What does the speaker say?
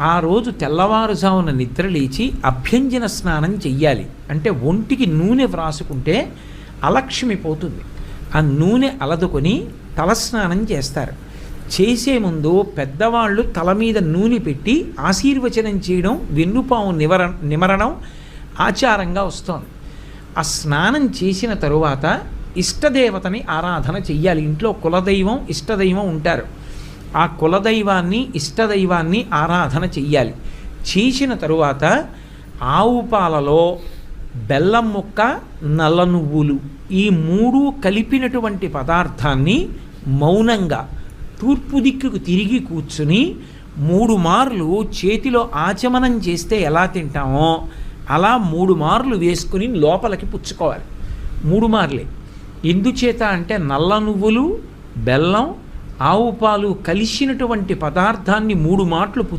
ఆ రోజు తెల్లవారుజామున నిద్ర లేచి అభ్యంజన స్నానం చెయ్యాలి. అంటే ఒంటికి నూనె వ్రాసుకుంటే అలక్ష్మి పోతుంది. ఆ నూనె అలదుకొని తలస్నానం చేస్తారు. చేసే ముందు పెద్దవాళ్ళు తల మీద నూనె పెట్టి ఆశీర్వచనం చేయడం వెన్నుపాము నివర నిమరణం ఆచారంగా వస్తోంది. ఆ స్నానం చేసిన తరువాత ఇష్టదేవతని ఆరాధన చెయ్యాలి. ఇంట్లో కులదైవం ఇష్టదైవం ఉంటారు. ఆ కులదైవాన్ని ఇష్టదైవాన్ని ఆరాధన చెయ్యాలి. చేసిన తరువాత ఆవు పాలలో బెల్లం ముక్క నల్ల నువ్వులు ఈ మూడు కలిపినటువంటి పదార్థాన్ని మౌనంగా తూర్పు దిక్కుకు తిరిగి కూర్చుని మూడు మార్లు చేతిలో ఆచమనం చేస్తే ఎలా తింటామో అలా మూడు మార్లు వేసుకుని లోపలికి పుచ్చుకోవాలి. మూడు మార్లే. ఎందుచేత అంటే నల్ల నువ్వులు బెల్లం ఆవు పాలు కలిసినటువంటి పదార్థాన్ని మూడు మాటలు